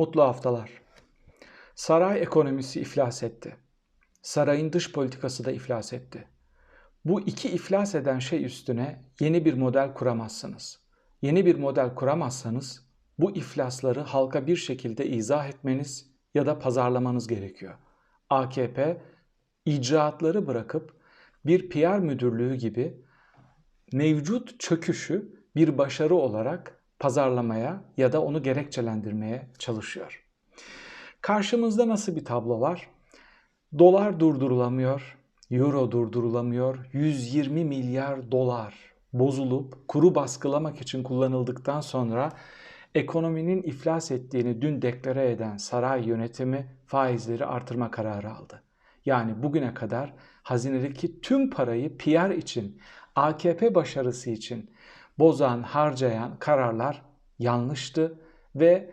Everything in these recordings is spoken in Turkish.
Mutlu haftalar. Saray ekonomisi iflas etti. Sarayın dış politikası da iflas etti. Bu iki iflas eden şey üstüne yeni bir model kuramazsınız. Yeni bir model kuramazsanız bu iflasları halka bir şekilde izah etmeniz ya da pazarlamanız gerekiyor. AKP icraatları bırakıp bir PR müdürlüğü gibi mevcut çöküşü bir başarı olarak pazarlamaya ya da onu gerekçelendirmeye çalışıyor. Karşımızda nasıl bir tablo var? Dolar durdurulamıyor, euro durdurulamıyor, 120 milyar dolar bozulup kuru baskılamak için kullanıldıktan sonra ekonominin iflas ettiğini dün deklare eden saray yönetimi faizleri artırma kararı aldı. Yani bugüne kadar hazinedeki tüm parayı PR için, AKP başarısı için bozan, harcayan kararlar yanlıştı ve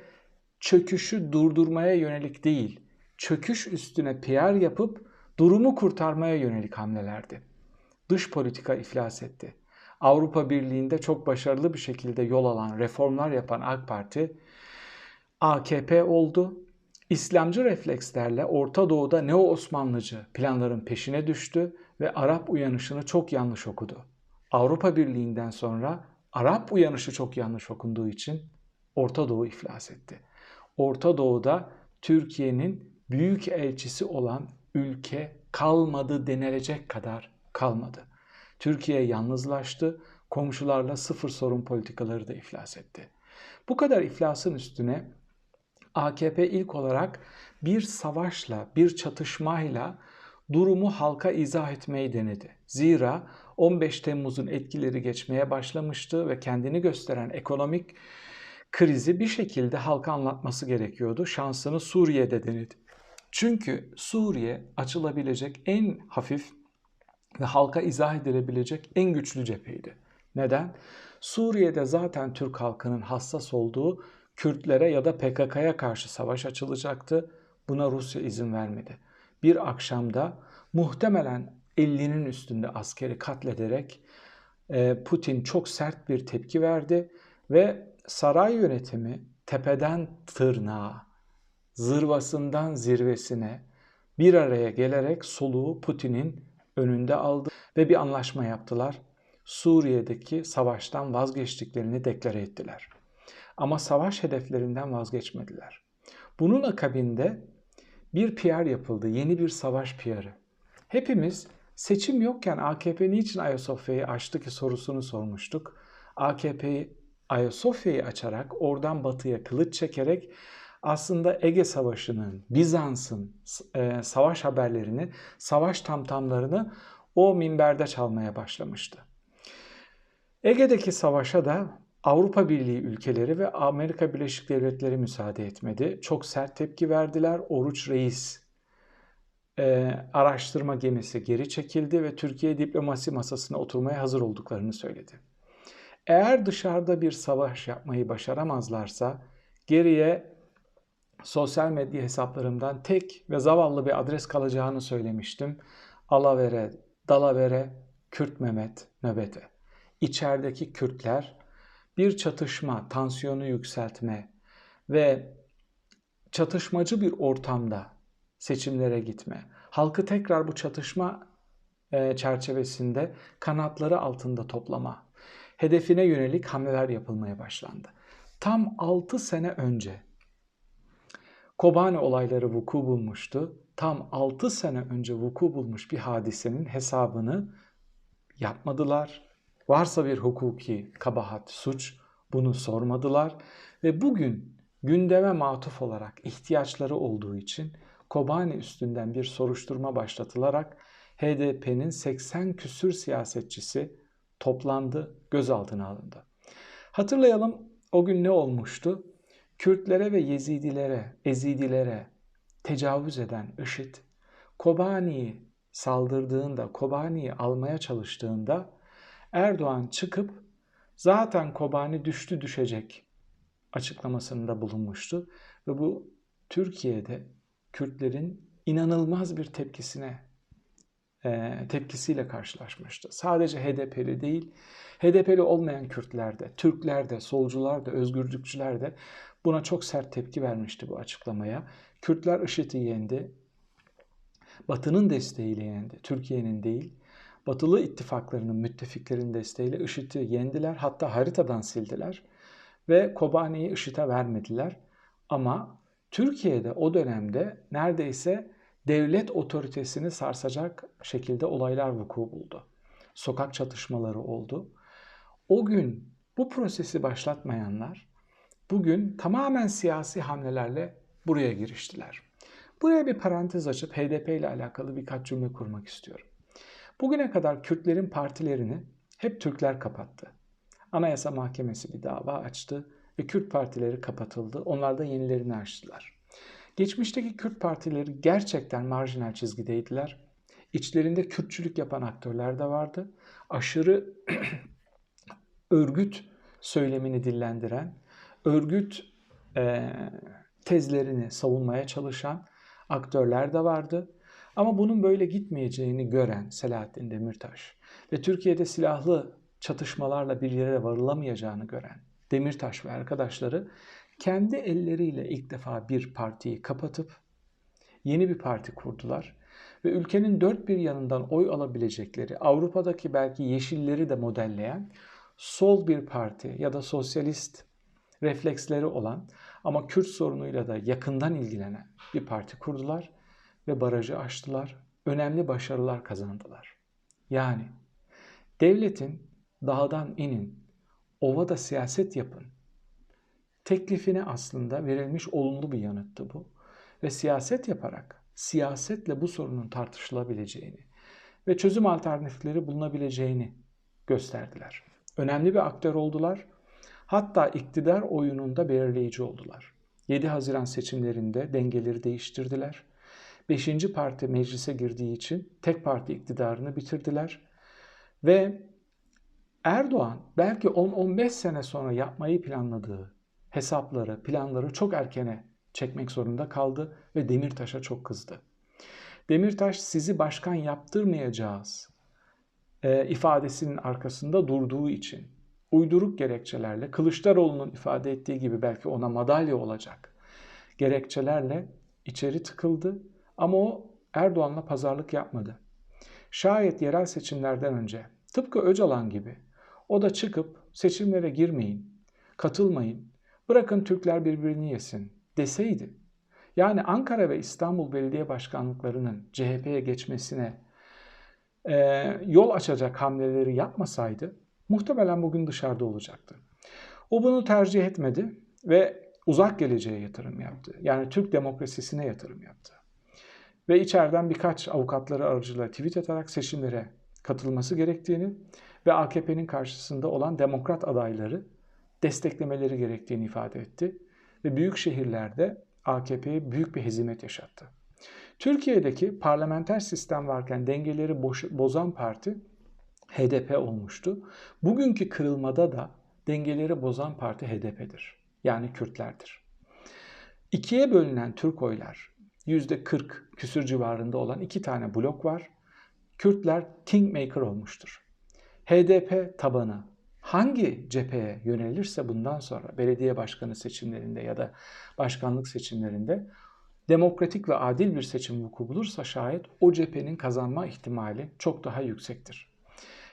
çöküşü durdurmaya yönelik değil, çöküş üstüne PR yapıp durumu kurtarmaya yönelik hamlelerdi. Dış politika iflas etti. Avrupa Birliği'nde çok başarılı bir şekilde yol alan, reformlar yapan AK Parti AKP oldu. İslamcı reflekslerle Orta Doğu'da Neo-Osmanlıcı planların peşine düştü ve Arap uyanışını çok yanlış okudu. Avrupa Birliği'nden sonra Arap uyanışı çok yanlış okunduğu için Orta Doğu iflas etti. Orta Doğu'da Türkiye'nin büyük elçisi olan ülke kalmadı denilecek kadar kalmadı. Türkiye yalnızlaştı, komşularla sıfır sorun politikaları da iflas etti. Bu kadar iflasın üstüne AKP ilk olarak bir savaşla, bir çatışmayla durumu halka izah etmeyi denedi. Zira 15 Temmuz'un etkileri geçmeye başlamıştı ve kendini gösteren ekonomik krizi bir şekilde halka anlatması gerekiyordu. Şansını Suriye'de denedi. Çünkü Suriye açılabilecek en hafif ve halka izah edilebilecek en güçlü cepheydi. Neden? Suriye'de zaten Türk halkının hassas olduğu Kürtlere ya da PKK'ya karşı savaş açılacaktı. Buna Rusya izin vermedi. Bir akşamda muhtemelen 50'nin üstünde askeri katlederek e, Putin çok sert bir tepki verdi ve saray yönetimi tepeden tırnağa, zırvasından zirvesine bir araya gelerek soluğu Putin'in önünde aldı ve bir anlaşma yaptılar. Suriye'deki savaştan vazgeçtiklerini deklare ettiler. Ama savaş hedeflerinden vazgeçmediler. Bunun akabinde bir PR yapıldı, yeni bir savaş PR'ı. Hepimiz seçim yokken AKP niçin Ayasofya'yı açtı ki sorusunu sormuştuk. AKP'yi Ayasofya'yı açarak oradan batıya kılıç çekerek aslında Ege Savaşı'nın, Bizans'ın e, savaş haberlerini, savaş tamtamlarını o minberde çalmaya başlamıştı. Ege'deki savaşa da Avrupa Birliği ülkeleri ve Amerika Birleşik Devletleri müsaade etmedi. Çok sert tepki verdiler. Oruç Reis e, araştırma gemisi geri çekildi ve Türkiye diplomasi masasına oturmaya hazır olduklarını söyledi. Eğer dışarıda bir savaş yapmayı başaramazlarsa geriye sosyal medya hesaplarımdan tek ve zavallı bir adres kalacağını söylemiştim. Alavere, Dalavere, Kürt Mehmet nöbete. İçerideki Kürtler bir çatışma, tansiyonu yükseltme ve çatışmacı bir ortamda seçimlere gitme, halkı tekrar bu çatışma e, çerçevesinde kanatları altında toplama, hedefine yönelik hamleler yapılmaya başlandı. Tam 6 sene önce Kobane olayları vuku bulmuştu. Tam 6 sene önce vuku bulmuş bir hadisenin hesabını yapmadılar. Varsa bir hukuki kabahat, suç bunu sormadılar ve bugün gündeme matuf olarak ihtiyaçları olduğu için Kobani üstünden bir soruşturma başlatılarak HDP'nin 80 küsür siyasetçisi toplandı, gözaltına alındı. Hatırlayalım o gün ne olmuştu? Kürtlere ve Yezidilere, Ezidilere tecavüz eden IŞİD, Kobani'yi saldırdığında, Kobani'yi almaya çalıştığında Erdoğan çıkıp zaten Kobani düştü düşecek açıklamasında bulunmuştu. Ve bu Türkiye'de Kürtlerin inanılmaz bir tepkisine e, tepkisiyle karşılaşmıştı. Sadece HDP'li değil, HDP'li olmayan Kürtler de, Türkler de, solcular da, özgürlükçüler de buna çok sert tepki vermişti bu açıklamaya. Kürtler IŞİD'i yendi. Batı'nın desteğiyle yendi. Türkiye'nin değil. Batılı ittifaklarının, müttefiklerin desteğiyle IŞİD'i yendiler. Hatta haritadan sildiler. Ve Kobani'yi IŞİD'e vermediler. Ama Türkiye'de o dönemde neredeyse devlet otoritesini sarsacak şekilde olaylar vuku buldu. Sokak çatışmaları oldu. O gün bu prosesi başlatmayanlar bugün tamamen siyasi hamlelerle buraya giriştiler. Buraya bir parantez açıp HDP ile alakalı birkaç cümle kurmak istiyorum. Bugüne kadar Kürtlerin partilerini hep Türkler kapattı. Anayasa Mahkemesi bir dava açtı ve Kürt partileri kapatıldı. Onlar da yenilerini açtılar. Geçmişteki Kürt partileri gerçekten marjinal çizgideydiler. İçlerinde Kürtçülük yapan aktörler de vardı. Aşırı örgüt söylemini dillendiren, örgüt e, tezlerini savunmaya çalışan aktörler de vardı. Ama bunun böyle gitmeyeceğini gören Selahattin Demirtaş ve Türkiye'de silahlı çatışmalarla bir yere varılamayacağını gören Demirtaş ve arkadaşları kendi elleriyle ilk defa bir partiyi kapatıp yeni bir parti kurdular ve ülkenin dört bir yanından oy alabilecekleri, Avrupa'daki belki yeşilleri de modelleyen sol bir parti ya da sosyalist refleksleri olan ama Kürt sorunuyla da yakından ilgilenen bir parti kurdular ve barajı aştılar. Önemli başarılar kazandılar. Yani devletin dağdan inin, ovada siyaset yapın teklifine aslında verilmiş olumlu bir yanıttı bu. Ve siyaset yaparak siyasetle bu sorunun tartışılabileceğini ve çözüm alternatifleri bulunabileceğini gösterdiler. Önemli bir aktör oldular. Hatta iktidar oyununda belirleyici oldular. 7 Haziran seçimlerinde dengeleri değiştirdiler. 5. parti meclise girdiği için tek parti iktidarını bitirdiler. Ve Erdoğan belki 10-15 sene sonra yapmayı planladığı hesapları, planları çok erkene çekmek zorunda kaldı ve Demirtaş'a çok kızdı. Demirtaş sizi başkan yaptırmayacağız e, ifadesinin arkasında durduğu için uyduruk gerekçelerle Kılıçdaroğlu'nun ifade ettiği gibi belki ona madalya olacak gerekçelerle içeri tıkıldı ama o Erdoğan'la pazarlık yapmadı. Şayet yerel seçimlerden önce tıpkı Öcalan gibi o da çıkıp seçimlere girmeyin, katılmayın, bırakın Türkler birbirini yesin deseydi, yani Ankara ve İstanbul belediye başkanlıklarının CHP'ye geçmesine e, yol açacak hamleleri yapmasaydı muhtemelen bugün dışarıda olacaktı. O bunu tercih etmedi ve uzak geleceğe yatırım yaptı. Yani Türk demokrasisine yatırım yaptı. Ve içeriden birkaç avukatları aracılığıyla tweet atarak seçimlere katılması gerektiğini ve AKP'nin karşısında olan demokrat adayları desteklemeleri gerektiğini ifade etti. Ve büyük şehirlerde AKP'ye büyük bir hezimet yaşattı. Türkiye'deki parlamenter sistem varken dengeleri bozan parti HDP olmuştu. Bugünkü kırılmada da dengeleri bozan parti HDP'dir. Yani Kürtlerdir. İkiye bölünen Türk oylar %40 küsür civarında olan iki tane blok var. Kürtler kingmaker olmuştur. HDP tabanı hangi cepheye yönelirse bundan sonra belediye başkanı seçimlerinde ya da başkanlık seçimlerinde demokratik ve adil bir seçim vuku bulursa şayet o cephenin kazanma ihtimali çok daha yüksektir.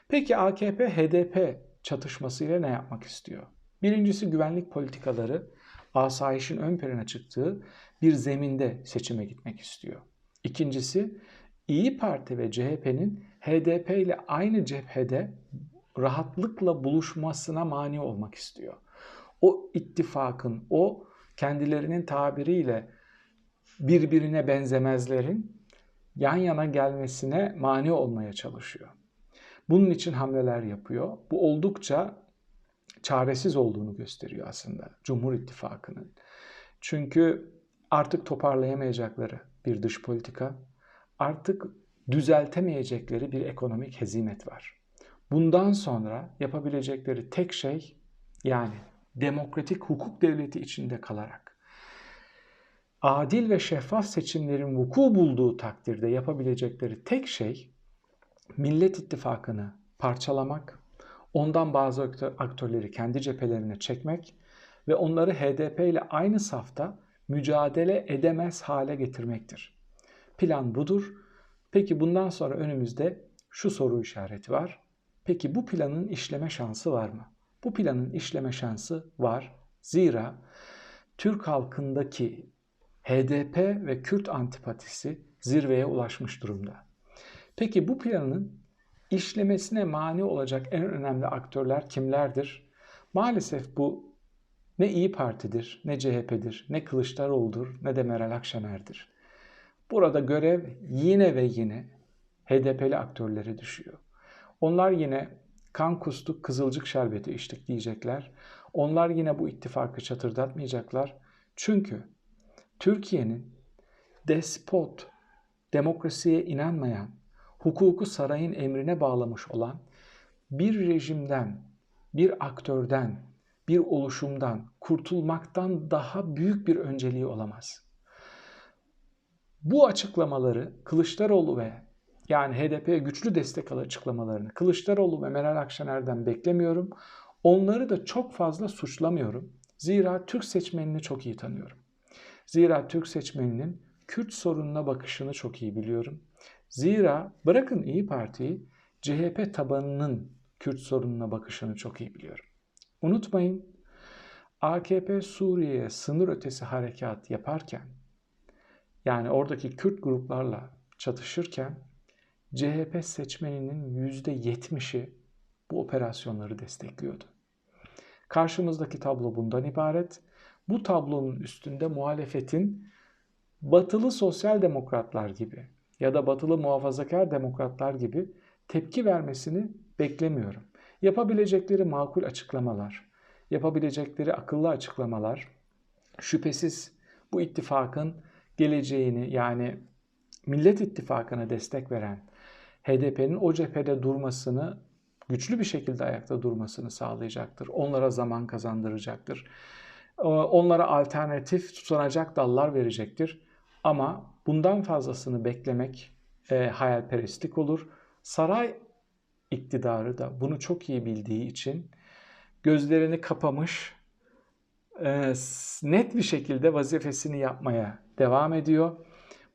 Peki AKP HDP çatışmasıyla ne yapmak istiyor? Birincisi güvenlik politikaları asayişin ön plana çıktığı bir zeminde seçime gitmek istiyor. İkincisi İyi Parti ve CHP'nin HDP ile aynı cephede rahatlıkla buluşmasına mani olmak istiyor. O ittifakın, o kendilerinin tabiriyle birbirine benzemezlerin yan yana gelmesine mani olmaya çalışıyor. Bunun için hamleler yapıyor. Bu oldukça çaresiz olduğunu gösteriyor aslında Cumhur İttifakı'nın. Çünkü artık toparlayamayacakları bir dış politika, artık düzeltemeyecekleri bir ekonomik hezimet var. Bundan sonra yapabilecekleri tek şey yani demokratik hukuk devleti içinde kalarak adil ve şeffaf seçimlerin vuku bulduğu takdirde yapabilecekleri tek şey Millet İttifakı'nı parçalamak, ondan bazı aktörleri kendi cephelerine çekmek ve onları HDP ile aynı safta mücadele edemez hale getirmektir. Plan budur. Peki bundan sonra önümüzde şu soru işareti var. Peki bu planın işleme şansı var mı? Bu planın işleme şansı var. Zira Türk halkındaki HDP ve Kürt antipatisi zirveye ulaşmış durumda. Peki bu planın işlemesine mani olacak en önemli aktörler kimlerdir? Maalesef bu ne İyi Parti'dir, ne CHP'dir, ne Kılıçdaroğlu'dur, ne de Meral Akşener'dir. Burada görev yine ve yine HDP'li aktörlere düşüyor. Onlar yine kan kustuk kızılcık şerbeti içtik diyecekler. Onlar yine bu ittifakı çatırdatmayacaklar. Çünkü Türkiye'nin despot, demokrasiye inanmayan, hukuku sarayın emrine bağlamış olan bir rejimden, bir aktörden, bir oluşumdan kurtulmaktan daha büyük bir önceliği olamaz. Bu açıklamaları Kılıçdaroğlu ve yani HDP'ye güçlü destek açıklamalarını Kılıçdaroğlu ve Meral Akşener'den beklemiyorum. Onları da çok fazla suçlamıyorum. Zira Türk seçmenini çok iyi tanıyorum. Zira Türk seçmeninin Kürt sorununa bakışını çok iyi biliyorum. Zira bırakın İyi Parti'yi CHP tabanının Kürt sorununa bakışını çok iyi biliyorum. Unutmayın AKP Suriye'ye sınır ötesi harekat yaparken yani oradaki Kürt gruplarla çatışırken CHP seçmeninin %70'i bu operasyonları destekliyordu. Karşımızdaki tablo bundan ibaret. Bu tablonun üstünde muhalefetin batılı sosyal demokratlar gibi ya da batılı muhafazakar demokratlar gibi tepki vermesini beklemiyorum. Yapabilecekleri makul açıklamalar, yapabilecekleri akıllı açıklamalar şüphesiz bu ittifakın geleceğini yani Millet İttifakı'na destek veren HDP'nin o cephede durmasını güçlü bir şekilde ayakta durmasını sağlayacaktır. Onlara zaman kazandıracaktır. Onlara alternatif tutunacak dallar verecektir. Ama bundan fazlasını beklemek e, hayalperestlik olur. Saray iktidarı da bunu çok iyi bildiği için gözlerini kapamış, net bir şekilde vazifesini yapmaya devam ediyor.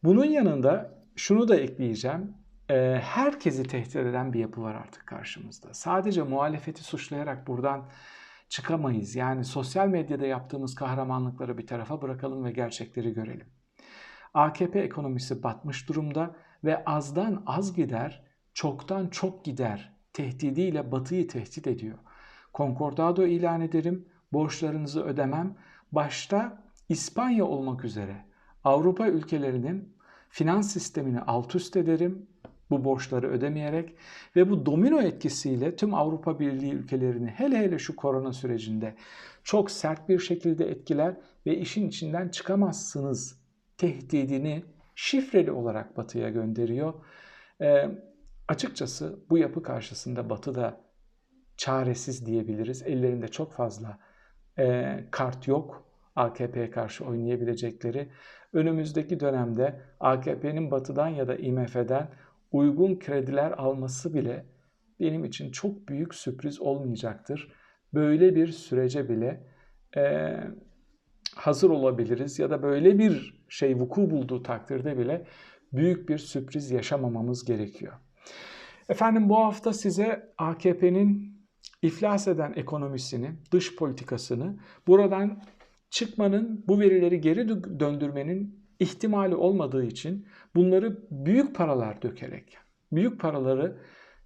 Bunun yanında şunu da ekleyeceğim. E, herkesi tehdit eden bir yapı var artık karşımızda. Sadece muhalefeti suçlayarak buradan çıkamayız. Yani sosyal medyada yaptığımız kahramanlıkları bir tarafa bırakalım ve gerçekleri görelim. AKP ekonomisi batmış durumda ve azdan az gider, çoktan çok gider tehdidiyle Batı'yı tehdit ediyor. Konkordado ilan ederim, borçlarınızı ödemem, başta İspanya olmak üzere Avrupa ülkelerinin finans sistemini alt üst ederim bu borçları ödemeyerek ve bu domino etkisiyle tüm Avrupa Birliği ülkelerini hele hele şu korona sürecinde çok sert bir şekilde etkiler ve işin içinden çıkamazsınız tehdidini şifreli olarak Batı'ya gönderiyor. E, açıkçası bu yapı karşısında Batı da çaresiz diyebiliriz. Ellerinde çok fazla e, kart yok AKP'ye karşı oynayabilecekleri. Önümüzdeki dönemde AKP'nin Batı'dan ya da IMF'den uygun krediler alması bile benim için çok büyük sürpriz olmayacaktır. Böyle bir sürece bile e, hazır olabiliriz ya da böyle bir şey vuku bulduğu takdirde bile büyük bir sürpriz yaşamamamız gerekiyor. Efendim bu hafta size AKP'nin iflas eden ekonomisini, dış politikasını, buradan çıkmanın, bu verileri geri döndürmenin ihtimali olmadığı için bunları büyük paralar dökerek, büyük paraları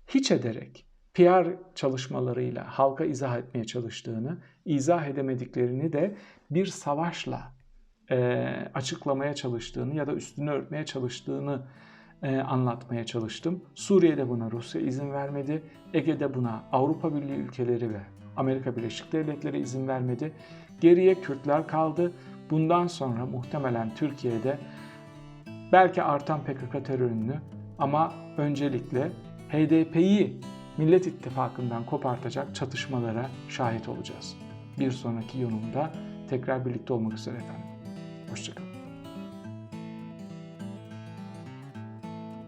hiç ederek, PR çalışmalarıyla halka izah etmeye çalıştığını, izah edemediklerini de bir savaşla e, açıklamaya çalıştığını ya da üstünü örtmeye çalıştığını e, anlatmaya çalıştım. Suriye'de buna Rusya izin vermedi. Ege'de buna Avrupa Birliği ülkeleri ve Amerika Birleşik Devletleri izin vermedi. Geriye Kürtler kaldı. Bundan sonra muhtemelen Türkiye'de belki artan PKK terörünü ama öncelikle HDP'yi Millet İttifakı'ndan kopartacak çatışmalara şahit olacağız. Bir sonraki yorumda tekrar birlikte olmak üzere efendim. Hoşçakalın.